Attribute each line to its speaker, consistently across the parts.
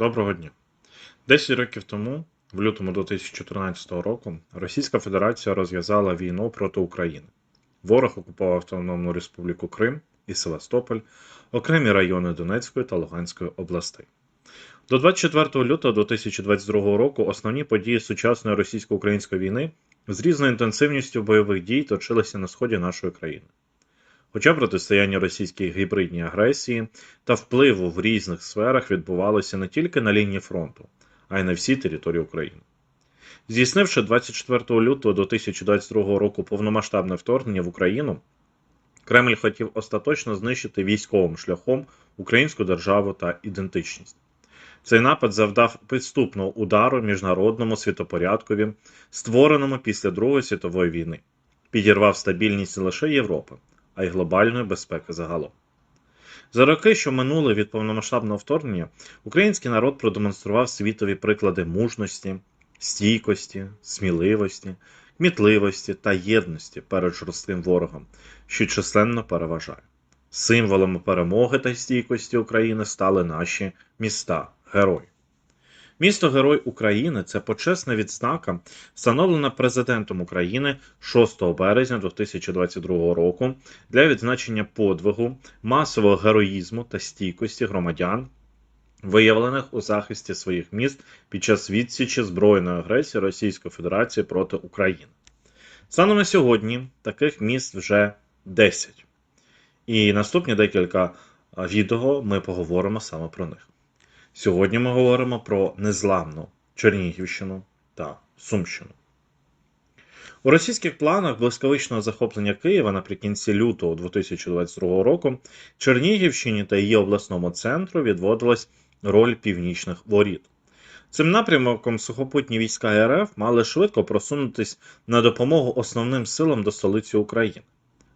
Speaker 1: Доброго дня. 10 років тому, в лютому 2014 року, Російська Федерація розв'язала війну проти України. Ворог окупував Автономну Республіку Крим і Севастополь, окремі райони Донецької та Луганської областей. До 24 лютого 2022 року основні події сучасної російсько-української війни з різною інтенсивністю бойових дій точилися на сході нашої країни. Хоча протистояння російській гібридній агресії та впливу в різних сферах відбувалося не тільки на лінії фронту, а й на всій території України. Здійснивши 24 лютого 2022 року повномасштабне вторгнення в Україну, Кремль хотів остаточно знищити військовим шляхом українську державу та ідентичність. Цей напад завдав підступного удару міжнародному світопорядкові, створеному після Другої світової війни, підірвав стабільність не лише Європи, а й глобальної безпеки загалом. За роки, що минули від повномасштабного вторгнення, український народ продемонстрував світові приклади мужності, стійкості, сміливості, кмітливості та єдності перед жорстким ворогом, що численно переважає. Символами перемоги та стійкості України стали наші міста герої. Місто Герой України це почесна відзнака, встановлена президентом України 6 березня 2022 року для відзначення подвигу, масового героїзму та стійкості громадян, виявлених у захисті своїх міст під час відсічі збройної агресії Російської Федерації проти України. Станом на сьогодні таких міст вже 10. І наступні декілька відео ми поговоримо саме про них. Сьогодні ми говоримо про незламну Чернігівщину та Сумщину. У російських планах блискавичного захоплення Києва наприкінці лютого 2022 року Чернігівщині та її обласному центру відводилась роль північних воріт. Цим напрямком сухопутні війська РФ мали швидко просунутись на допомогу основним силам до столиці України.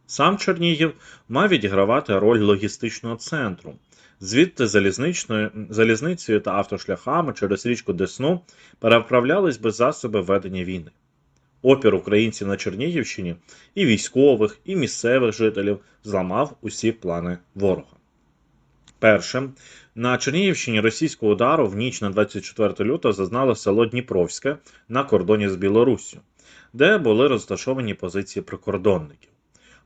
Speaker 1: Сам Чернігів мав відігравати роль логістичного центру. Звідти залізницею та автошляхами через річку Десну переправлялись би засоби ведення війни. Опір українців на Чернігівщині і військових, і місцевих жителів зламав усі плани ворога. Першим на Чернігівщині російського удару в ніч на 24 лютого зазнало село Дніпровське на кордоні з Білоруссю, де були розташовані позиції прикордонників.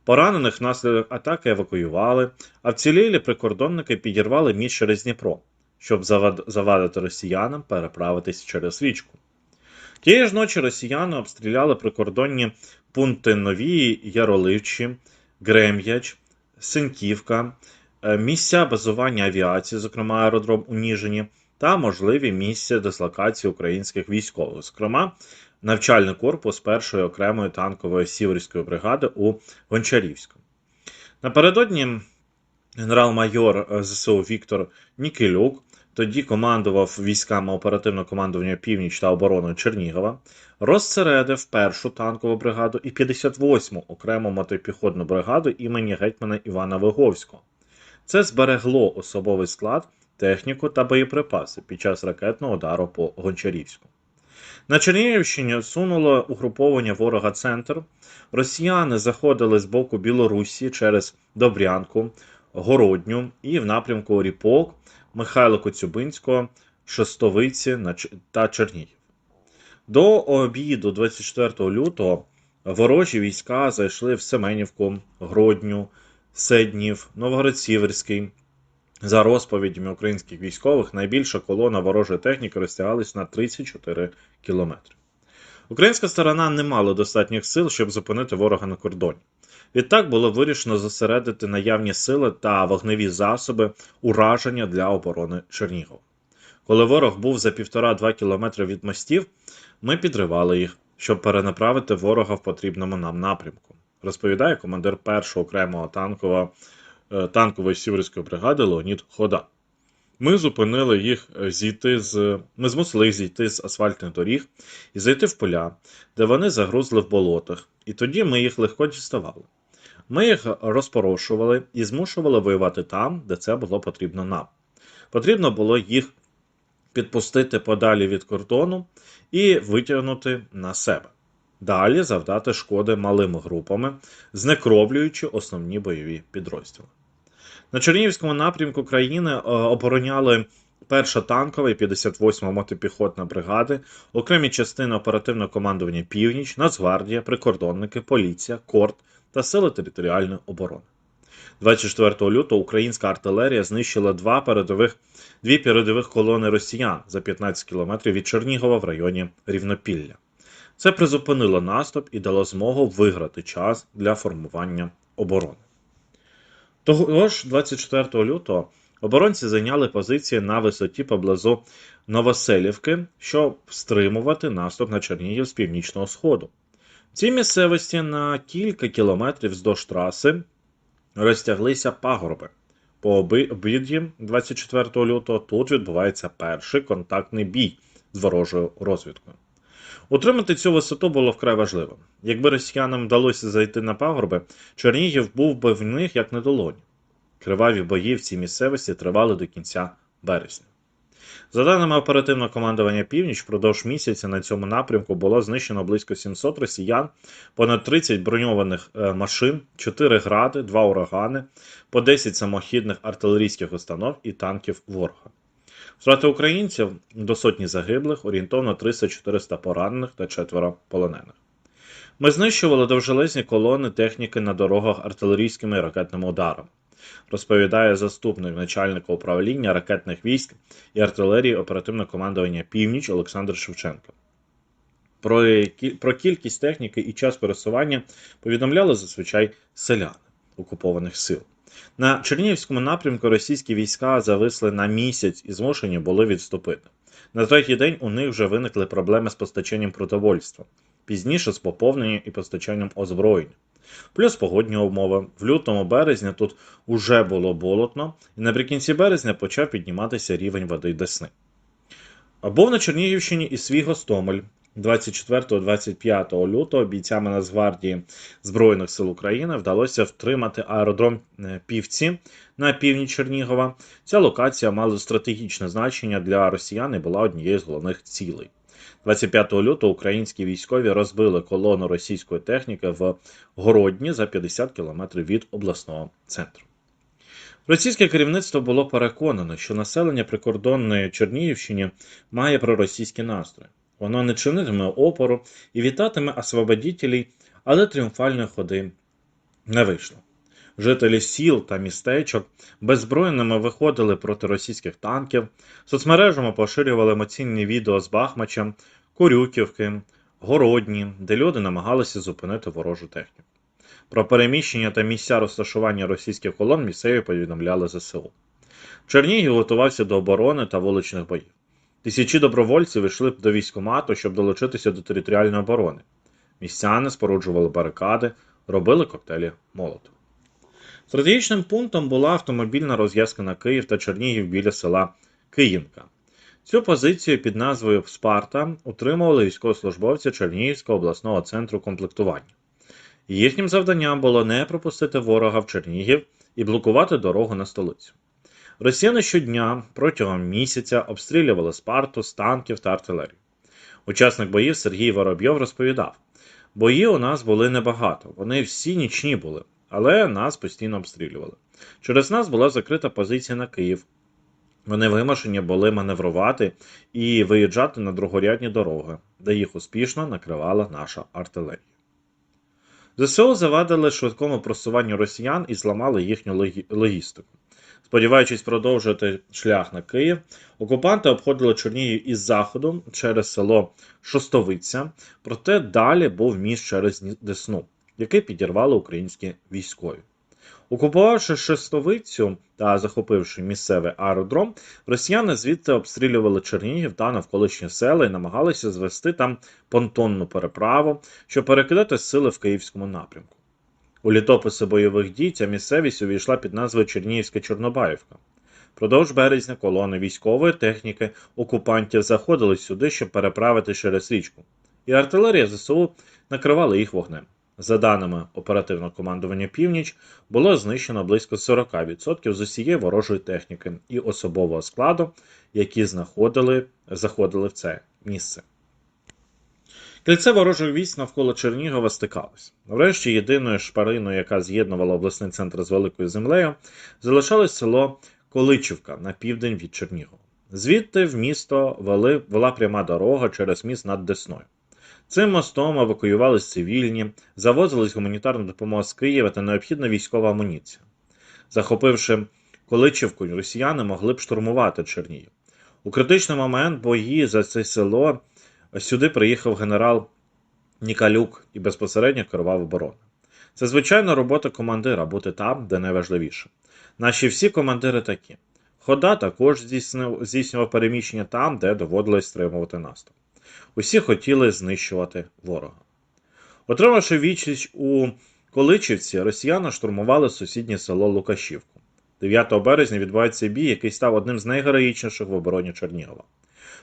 Speaker 1: Поранених внаслідок атаки евакуювали, а вцілілі прикордонники підірвали міст через Дніпро, щоб завадити росіянам переправитись через річку. Тієї ж ночі росіяни обстріляли прикордонні пункти Нові, Яроливчі, Грем'яч, Синківка, е, місця базування авіації, зокрема аеродром у Ніжині, та можливі місця дислокації українських військових, зокрема навчальний корпус першої окремої танкової сіверської бригади у Гончарівську. Напередодні генерал-майор е, ЗСУ Віктор Нікелюк, тоді командував військами оперативного командування Північ та оборони Чернігова, розсередив першу танкову бригаду і 58-му окрему мотопіхотну бригаду імені гетьмана Івана Виговського. Це зберегло особовий склад, техніку та боєприпаси під час ракетного удару по Гончарівську. На Чернігівщині сунуло угруповання ворога центр. Росіяни заходили з боку Білорусі через Добрянку, Городню і в напрямку Ріпок, Михайло Коцюбинського, Ч- та Чернігів. До обіду 24 лютого ворожі війська зайшли в Семенівку, Гродню, Седнів, Новгород-Сіверський. За розповідями українських військових, найбільша колона ворожої техніки розтягалась на 34 кілометри. Українська сторона не мала достатніх сил, щоб зупинити ворога на кордоні. Відтак було вирішено зосередити наявні сили та вогневі засоби ураження для оборони Чернігова. Коли ворог був за півтора-два кілометри від мостів, ми підривали їх, щоб перенаправити ворога в потрібному нам напрямку, розповідає командир першого окремого танкового танкової сіверської бригади Леонід Хода. Ми зупинили їх е, зійти з. Ми змусили їх зійти з асфальтних доріг і зайти в поля, де вони загрузли в болотах, і тоді ми їх легко діставали. Ми їх розпорошували і змушували воювати там, де це було потрібно нам. Потрібно було їх підпустити подалі від кордону і витягнути на себе. Далі завдати шкоди малими групами, знекровлюючи основні бойові підрозділи. На Чернігівському напрямку країни е, обороняли Перша танкова і 58 мотопіхотна бригади, окремі частини оперативного командування Північ, Нацгвардія, прикордонники, поліція, корт та сили територіальної оборони. 24 лютого українська артилерія знищила два передових, дві передових колони росіян за 15 кілометрів від Чернігова в районі Рівнопілля. Це призупинило наступ і дало змогу виграти час для формування оборони. Того ж 24 лютого оборонці зайняли позиції на висоті поблизу Новоселівки, щоб стримувати наступ на Чернігів з північного сходу. В цій місцевості на кілька кілометрів вздовж траси розтяглися пагорби. По обіді 24 лютого тут відбувається перший контактний бій з ворожою розвідкою. Утримати цю висоту було вкрай важливо. Якби росіянам вдалося зайти на пагорби, Чернігів був би в них як на долоні. Криваві бої в цій місцевості тривали до кінця березня. За даними оперативного командування Північ, впродовж місяця на цьому напрямку було знищено близько 700 росіян, понад 30 броньованих е, машин, 4 гради, 2 урагани, по 10 самохідних артилерійських установ і танків ворога. Втрати українців до сотні загиблих, орієнтовно 300-400 поранених та четверо полонених. Ми знищували довжелезні колони техніки на дорогах артилерійськими і ракетними ударами, розповідає заступник начальника управління ракетних військ і артилерії оперативного командування Північ Олександр Шевченко. Про, про кількість техніки і час пересування повідомляли зазвичай селяни окупованих сил. На Чернігівському напрямку російські війська зависли на місяць і змушені були відступити. На третій день у них вже виникли проблеми з постачанням продовольства, пізніше з поповненням і постачанням озброєння. Плюс погодні умови. В лютому березня тут уже було болотно, і наприкінці березня почав підніматися рівень води Десни. Був на Чернігівщині і свій Гостомель. 24-25 лютого бійцями Нацгвардії Збройних сил України вдалося втримати аеродром е, Півці на північ Чернігова. Ця локація мала стратегічне значення для росіян і була однією з головних цілей. 25 лютого українські військові розбили колону російської техніки в Городні за 50 кілометрів від обласного центру. Російське керівництво було переконане, що населення прикордонної Чернігівщини має проросійські настрої. Воно не чинитиме опору і вітатиме освободітелей, але тріумфальної ходи не вийшло. Жителі сіл та містечок беззброєними виходили проти російських танків, соцмережами поширювали емоційні відео з Бахмачем, Курюківки, Городні, де люди намагалися зупинити ворожу техніку. Про переміщення та місця розташування російських колон місцеві повідомляли ЗСУ. Чернігів готувався до оборони та вуличних боїв. Тисячі добровольців йшли до військкомату, щоб долучитися до територіальної оборони. Містяни споруджували барикади, робили коктейлі Молотова. Стратегічним пунктом була автомобільна розв'язка на Київ та Чернігів біля села Київка. Цю позицію під назвою Спарта утримували військовослужбовці Чернігівського обласного центру комплектування. Їхнім завданням було не пропустити ворога в Чернігів і блокувати дорогу на столицю. Росіяни щодня протягом місяця обстрілювали Спарту з танків та артилерії. Учасник боїв Сергій Воробйов розповідав: бої у нас були небагато, вони всі нічні були, але нас постійно обстрілювали. Через нас була закрита позиція на Київ. Вони вимушені були маневрувати і виїжджати на другорядні дороги, де їх успішно накривала наша артилерія. ЗСУ завадили швидкому просуванню росіян і зламали їхню логістику. Сподіваючись продовжити шлях на Київ, окупанти обходили Чернігів із заходу через село Шостовиця, проте далі був міст через Десну, який підірвали українські військові. Окупувавши Шестовицю та захопивши місцевий аеродром, росіяни звідти обстрілювали Чернігів та навколишні села і намагалися звести там понтонну переправу, щоб перекидати сили в київському напрямку. У літописи бойових дій ця місцевість увійшла під назвою Чернігівська Чорнобаївка. Продовж березня колони військової техніки окупантів заходили сюди, щоб переправити через річку, і артилерія ЗСУ накривала їх вогнем. За даними оперативного командування Північ, було знищено близько 40% з усієї ворожої техніки і особового складу, які знаходили, заходили в це місце. Кільце ворожих військ навколо Чернігова стикалось. Врешті єдиною шпариною, яка з'єднувала обласний центр з великою землею, залишалось село Количівка на південь від Чернігова. Звідти в місто вели, вела пряма дорога через міст над Десною. Цим мостом евакуювались цивільні, завозились гуманітарна допомога з Києва та необхідна військова амуніція. Захопивши Количівку, росіяни могли б штурмувати Чернігів. У критичний момент бої за це село сюди приїхав генерал Нікалюк і безпосередньо керував обороною. Це звичайна робота командира бути там, де найважливіше. Наші всі командири такі. Хода також здійснив, здійснював переміщення там, де доводилось стримувати наступ. Усі хотіли знищувати ворога. Отримавши відчість у Количівці, росіяни штурмували сусіднє село Лукашівку. 9 березня відбувається бій, який став одним з найгероїчніших в обороні Чернігова.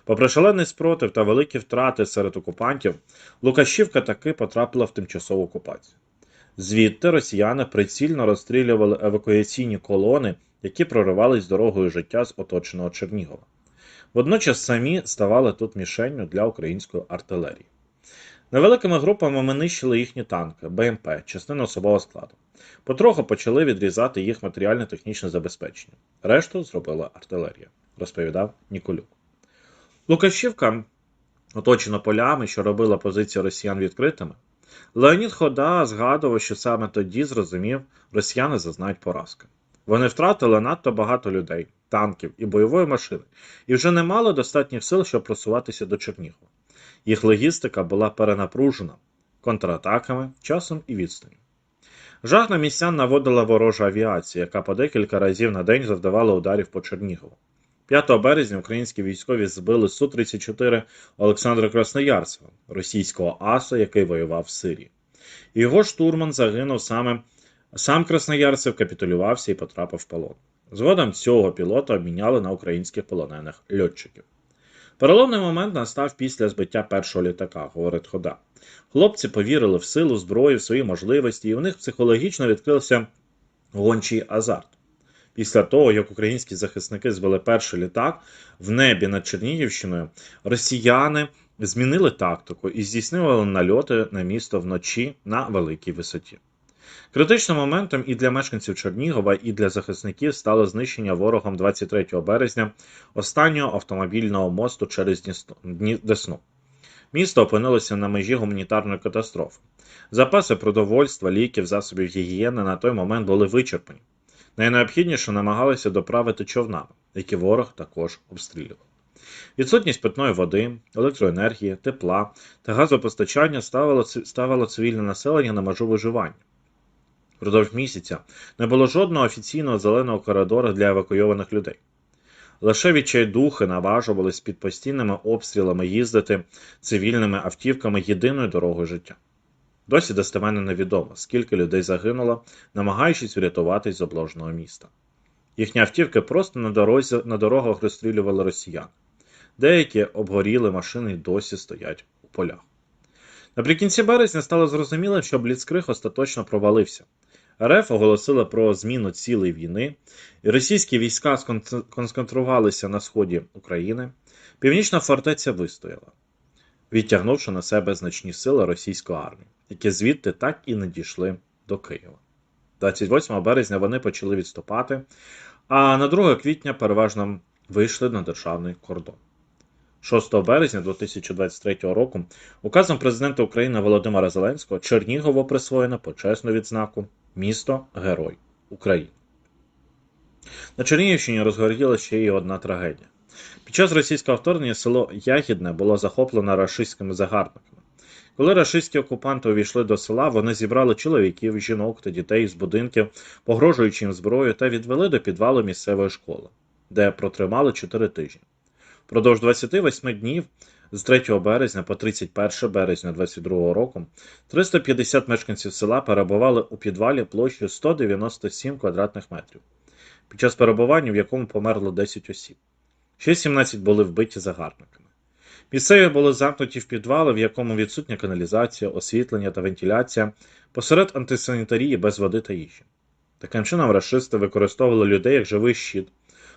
Speaker 1: Попри шалений спротив та великі втрати серед окупантів, Лукашівка таки потрапила в тимчасову окупацію. Звідти росіяни прицільно розстрілювали евакуаційні колони, які проривались дорогою життя з оточеного Чернігова. Водночас самі ставали тут мішенню для української артилерії. Невеликими групами ми нищили їхні танки, БМП, частину особового складу. Потроху почали відрізати їх матеріально-технічне забезпечення. Решту зробила артилерія, розповідав Ніколюк. Лукашівка, оточена полями, що робила позиції росіян відкритими. Леонід Хода згадував, що саме тоді зрозумів, росіяни зазнають поразки. Вони втратили надто багато людей, танків і бойової машини, і вже не мали достатніх сил, щоб просуватися до Чернігова. Їх логістика була перенапружена контратаками, часом і відстанню. Жах на містян наводила ворожа авіація, яка по декілька разів на день завдавала ударів по Чернігову. 5 березня українські військові збили Су-34 Олександра Красноярцева, російського аса, який воював в Сирії. Його штурман загинув саме сам Красноярцев капітулювався і потрапив в полон. Згодом цього пілота обміняли на українських полонених льотчиків. Переломний момент настав після збиття першого літака, говорить Хода. Хлопці повірили в силу зброї, в свої можливості, і у них психологічно відкрився гончий азарт. Після того, як українські захисники збили перший літак в небі над Чернігівщиною, росіяни змінили тактику і здійснювали нальоти на місто вночі на великій висоті. Критичним моментом і для мешканців Чернігова, і для захисників стало знищення ворогом 23 березня останнього автомобільного мосту через Десну. Місто опинилося на межі гуманітарної катастрофи. Запаси продовольства, ліків, засобів гігієни на той момент були вичерпані. Найнеобхідніше намагалися доправити човнами, які ворог також обстрілював. Відсутність питної води, електроенергії, тепла та газопостачання ставило, ставило цивільне населення на межу виживання. Впродовж місяця не було жодного офіційного зеленого коридору для евакуйованих людей. Лише відчайдухи наважувались під постійними обстрілами їздити цивільними автівками єдиною дорогою життя. Досі достеменно невідомо, скільки людей загинуло, намагаючись врятуватись з обложеного міста. Їхні автівки просто на, дорозі, на дорогах розстрілювали росіян. Деякі обгоріли машини й досі стоять у полях. Наприкінці березня стало зрозуміло, що Бліцкриг остаточно провалився. РФ оголосила про зміну цілей війни, і російські війська сконцентрувалися на сході України. Північна фортеця вистояла, відтягнувши на себе значні сили російської армії, які звідти так і не дійшли до Києва. 28 березня вони почали відступати, а на 2 квітня переважно вийшли на державний кордон. 6 березня 2023 року указом президента України Володимира Зеленського Чернігово присвоєно почесну відзнаку Місто Герой України. На Чернігівщині розгоріла ще й одна трагедія. Під час російського вторгнення село Ягідне було захоплено рашистськими загарбниками. Коли рашистські окупанти увійшли до села, вони зібрали чоловіків, жінок та дітей з будинків, погрожуючи їм зброю, та відвели до підвалу місцевої школи, де протримали 4 тижні. Продовж 28 днів з 3 березня по 31 березня 2022 року 350 мешканців села перебували у підвалі площею 197 квадратних метрів, під час перебування, в якому померло 10 осіб. Ще 17 були вбиті загарбниками. Місцеві були замкнуті в підвали, в якому відсутня каналізація, освітлення та вентиляція, посеред антисанітарії без води та їжі. Таким чином, рашисти використовували людей як живий щит,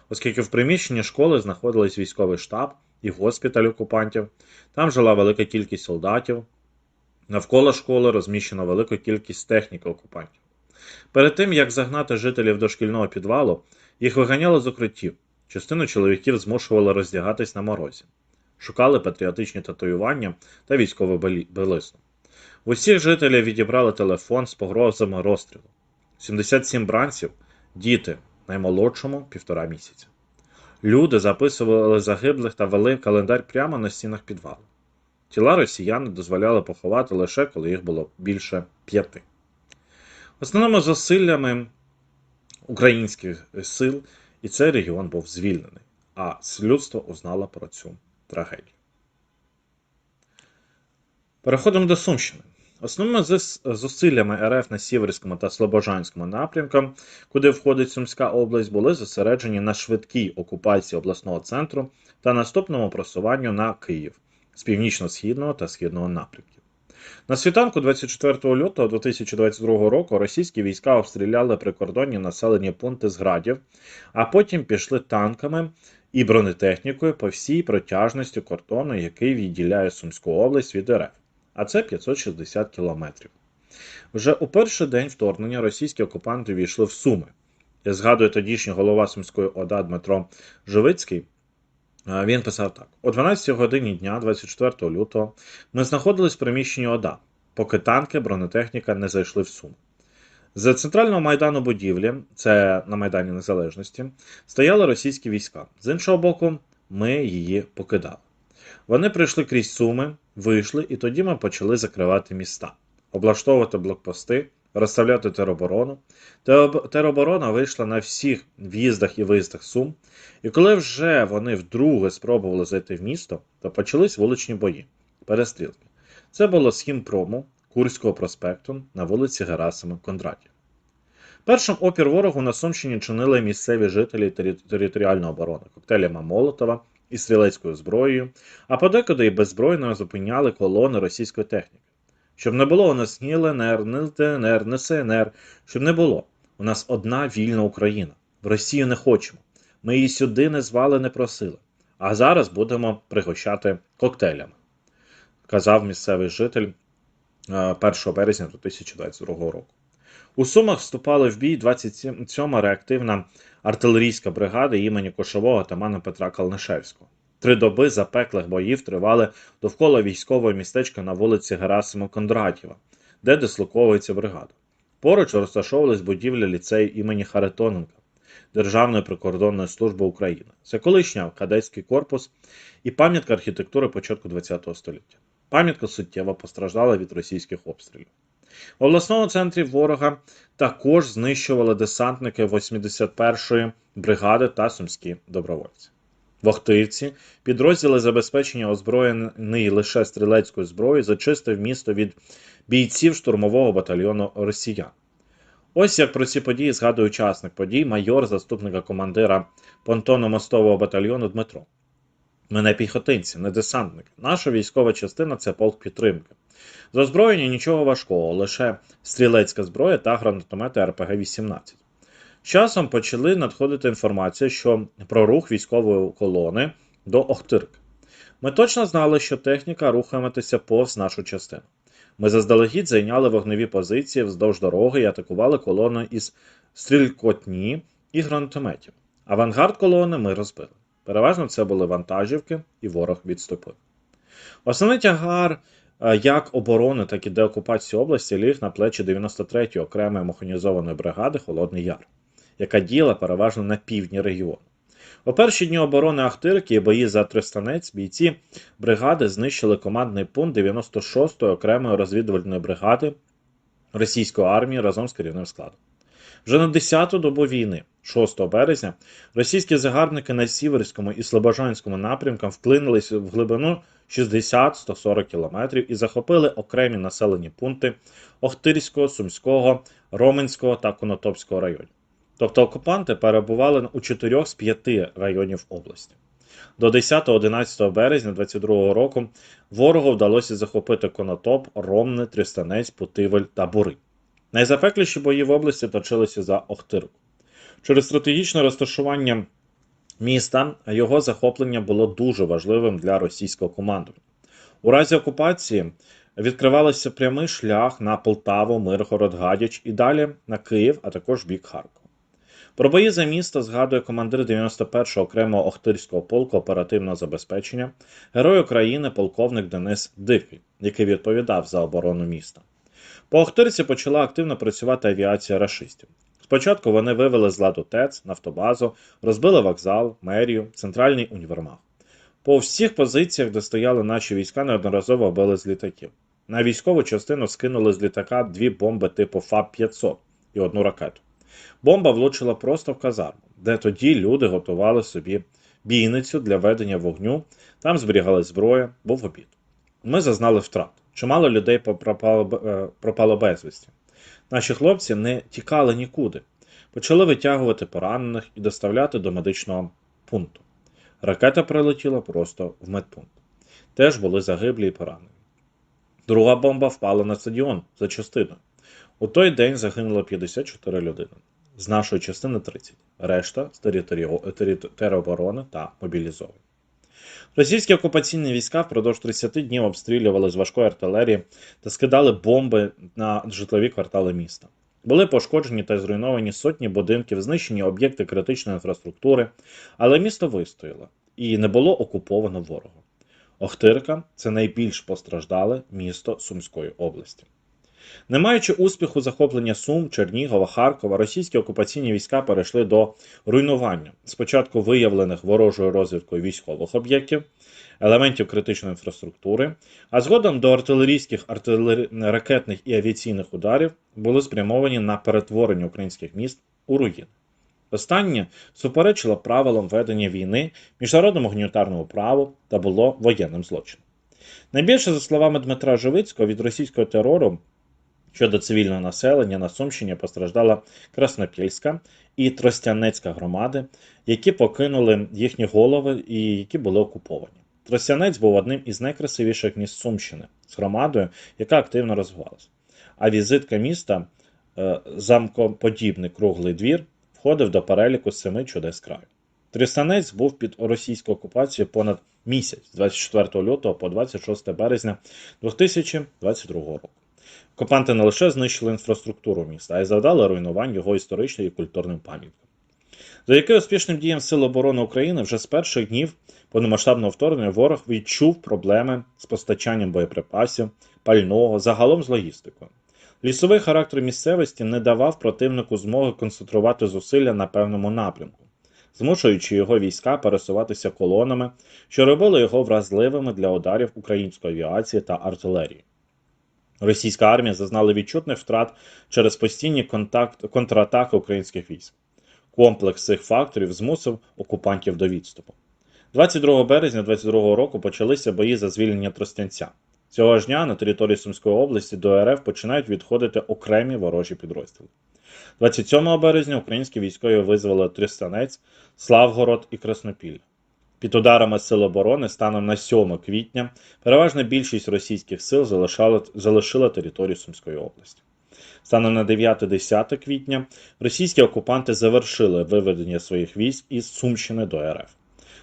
Speaker 1: оскільки в приміщенні школи знаходились військовий штаб і госпіталь окупантів, там жила велика кількість солдатів, навколо школи розміщена велика кількість техніки окупантів. Перед тим, як загнати жителів до шкільного підвалу, їх виганяли з укриттів, частину чоловіків змушували роздягатись на морозі, шукали патріотичні татуювання та військову білизну. В усіх жителів відібрали телефон з погрозами розстрілу. 77 бранців, діти, наймолодшому півтора місяця. Люди записували загиблих та вели календар прямо на стінах підвалу. Тіла росіяни дозволяли поховати лише коли їх було більше п'яти. Основними зусиллями українських сил і цей регіон був звільнений, а людство узнало про цю трагедію. Переходимо до Сумщини. Основними зус- зусиллями РФ на Сіверському та Слобожанському напрямкам, куди входить Сумська область, були зосереджені на швидкій окупації обласного центру та наступному просуванню на Київ з північно-східного та східного напрямків. На світанку 24 лютого 2022 року російські війська обстріляли прикордонні населені пункти з градів, а потім пішли танками і бронетехнікою по всій протяжності кордону, який відділяє Сумську область від РФ, а це 560 кілометрів. Вже у перший день вторгнення російські окупанти війшли в Суми. Я згадую тодішній голова Сумської ОДА Дмитро Живицький. Е, Він писав так: о 12 годині дня, 24 лютого, ми знаходились в приміщенні ОДА, поки танки, бронетехніка не зайшли в Суми. З центрального майдану будівлі, це на Майдані Незалежності, стояли російські війська. З іншого боку, ми її покидали. Вони прийшли крізь Суми, вийшли, і тоді ми почали закривати міста, облаштовувати блокпости, розставляти тероборону. Тероборона вийшла на всіх в'їздах і виїздах Сум, і коли вже вони вдруге спробували зайти в місто, то почались вуличні бої, перестрілки. Це було з хімпрому Курського проспекту на вулиці Герасима Кондратів. Першим опір ворогу на Сумщині чинили місцеві жителі територіальної оборони коктейлями Молотова і стрілецькою зброєю, а подекуди і беззбройно зупиняли колони російської техніки. Щоб не було у нас ні ЛНР, ні ЛТНР, ні СНР, щоб не було. У нас одна вільна Україна. В Росію не хочемо. Ми її сюди не звали, не просили. А зараз будемо пригощати коктейлями, казав місцевий житель е, 1 березня 2022 року. У Сумах вступали в бій 27-ма реактивна артилерійська бригада імені Кошового тамана Петра Калнишевського. Три доби запеклих боїв тривали довкола військового містечка на вулиці Герасима Кондратєва, де дислоковується бригада. Поруч розташовувались будівлі ліцею імені Харитоненка Державної прикордонної служби України. Це колишня кадетський корпус і пам'ятка архітектури початку ХХ століття. Пам'ятка суттєво постраждала від російських обстрілів. В обласному центрі ворога також знищували десантники 81-ї бригади та сумські добровольці. В Охтирці підрозділи забезпечення озброєний лише стрілецькою зброєю зачистив місто від бійців штурмового батальйону росіян. Ось як про ці події згадує учасник подій, майор заступника командира понтонно-мостового батальйону Дмитро. Ми не піхотинці, не десантники. Наша військова частина це полк підтримки. З озброєння нічого важкого, лише стрілецька зброя та гранатомети РПГ-18. Часом почали надходити інформація, що про рух військової колони до Охтирки. Ми точно знали, що техніка рухатиметься повз нашу частину. Ми заздалегідь зайняли вогневі позиції вздовж дороги і атакували колону із стрількотні і гранатометів. Авангард колони ми розбили. Переважно це були вантажівки, і ворог відступив. Основний тягар е, як оборони, так і деокупації області ліг на плечі 93-ї окремої механізованої бригади Холодний Яр, яка діяла переважно на півдні регіону. У перші дні оборони Ахтирки і бої за Тристанець бійці бригади знищили командний пункт 96-ї окремої розвідувальної бригади російської армії разом з керівним складом. Вже на 10-ту добу війни, 6 березня, російські загарбники на Сіверському і Слобожанському напрямкам вплинулись в глибину 60-140 кілометрів і захопили окремі населені пункти Охтирського, Сумського, Роменського та Конотопського районів. Тобто окупанти перебували у 4 з 5 районів області. До 10-11 березня 2022 року ворогу вдалося захопити Конотоп, Ромни, Трістанець, Путивель та Бури. Найзапекліші бої в області точилися за Охтирку. Через стратегічне розташування міста його захоплення було дуже важливим для російського командування. У разі окупації відкривався прямий шлях на Полтаву, Миргород, Гадяч і далі на Київ, а також бік Харкова. Про бої за місто згадує командир 91-го окремого Охтирського полку оперативного забезпечення, герой України полковник Денис Дикий, який відповідав за оборону міста. По Охтирці почала активно працювати авіація рашистів. Спочатку вони вивели з ладу ТЕЦ, нафтобазу, розбили вокзал, мерію, центральний універмаг. По всіх позиціях, де стояли наші війська, неодноразово били з літаків. На військову частину скинули з літака дві бомби типу ФАБ-500 і одну ракету. Бомба влучила просто в казарму, де тоді люди готували собі бійницю для ведення вогню, там зберігалась зброя, був обід. Ми зазнали втрат. Чимало людей пропало, е, пропало безвісті. Наші хлопці не тікали нікуди. Почали витягувати поранених і доставляти до медичного пункту. Ракета прилетіла просто в медпункт. Теж були загиблі і поранені. Друга бомба впала на стадіон за частиною. У той день загинуло 54 людини. З нашої частини 30. Решта з тероборони та мобілізовані. Російські окупаційні війська впродовж 30 днів обстрілювали з важкої артилерії та скидали бомби на житлові квартали міста. Були пошкоджені та зруйновані сотні будинків, знищені об'єкти критичної інфраструктури, але місто вистояло і не було окуповано ворогом. Охтирка це найбільш постраждале місто Сумської області. Не маючи успіху захоплення Сум, Чернігова, Харкова, російські окупаційні війська перейшли до руйнування спочатку виявлених ворожою розвідкою військових об'єктів, елементів критичної інфраструктури, а згодом до артилерійських, артилері... ракетних і авіаційних ударів були спрямовані на перетворення українських міст у руїни. Останнє суперечило правилам ведення війни, міжнародному гуманітарному праву та було воєнним злочином. Найбільше, за словами Дмитра Живицького, від російського терору щодо цивільного населення на Сумщині постраждала Краснопільська і Тростянецька громади, які покинули їхні голови і які були окуповані. Тростянець був одним із найкрасивіших міст Сумщини з громадою, яка активно розвивалася. А візитка міста, е, замкоподібний круглий двір, входив до переліку семи чудес краю. Тростянець був під російською окупацією понад місяць з 24 лютого по 26 березня 2022 року. Окупанти не лише знищили інфраструктуру міста, а й завдали руйнувань його історичним і культурним пам'яткам. Завдяки успішним діям Сил оборони України вже з перших днів повномасштабного вторгнення ворог відчув проблеми з постачанням боєприпасів, пального, загалом з логістикою. Лісовий характер місцевості не давав противнику змоги концентрувати зусилля на певному напрямку, змушуючи його війська пересуватися колонами, що робили його вразливими для ударів української авіації та артилерії. Російська армія зазнала відчутних втрат через постійні контакт, контратаки українських військ. Комплекс цих факторів змусив окупантів до відступу. 22 березня 2022 року почалися бої за звільнення Тростянця. Цього ж дня на території Сумської області до РФ починають відходити окремі ворожі підрозділи. 27 березня українські військові визвали Тростянець, Славгород і Краснопіль. Під ударами Сил оборони станом на 7 квітня переважна більшість російських сил залишала, залишила територію Сумської області. Станом на 9-10 квітня російські окупанти завершили виведення своїх військ із Сумщини до РФ.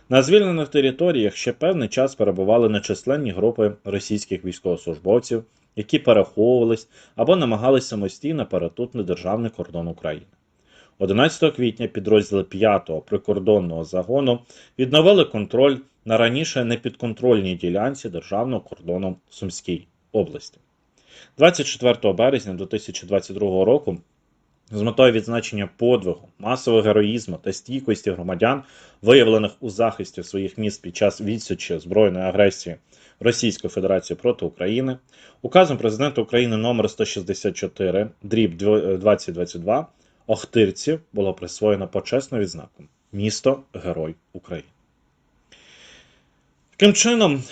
Speaker 1: На звільнених територіях ще певний час перебували нечисленні групи російських військовослужбовців, які переховувались або намагалися самостійно перетнути державний кордон України. 11 квітня підрозділи 5-го прикордонного загону відновили контроль на раніше непідконтрольній ділянці державного кордону Сумській області. 24 березня 2022 року з метою відзначення подвигу, масового героїзму та стійкості громадян, виявлених у захисті своїх міст під час відсічі збройної агресії Російської Федерації проти України, указом президента України номер 164 дріб 2022 Охтирці було присвоєно почесну відзнаку Місто Герой України. Таким чином,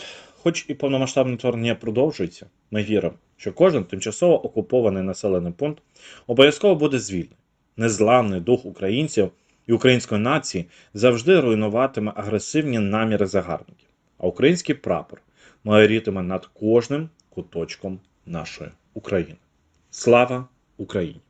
Speaker 1: хоч і повномасштабне вторгнення продовжується, ми віримо, що кожен тимчасово окупований населений пункт обов'язково буде звільнений. Незламний дух українців і української нації завжди руйнуватиме агресивні наміри загарбників, а український прапор майорітиме над кожним куточком нашої України. Слава Україні!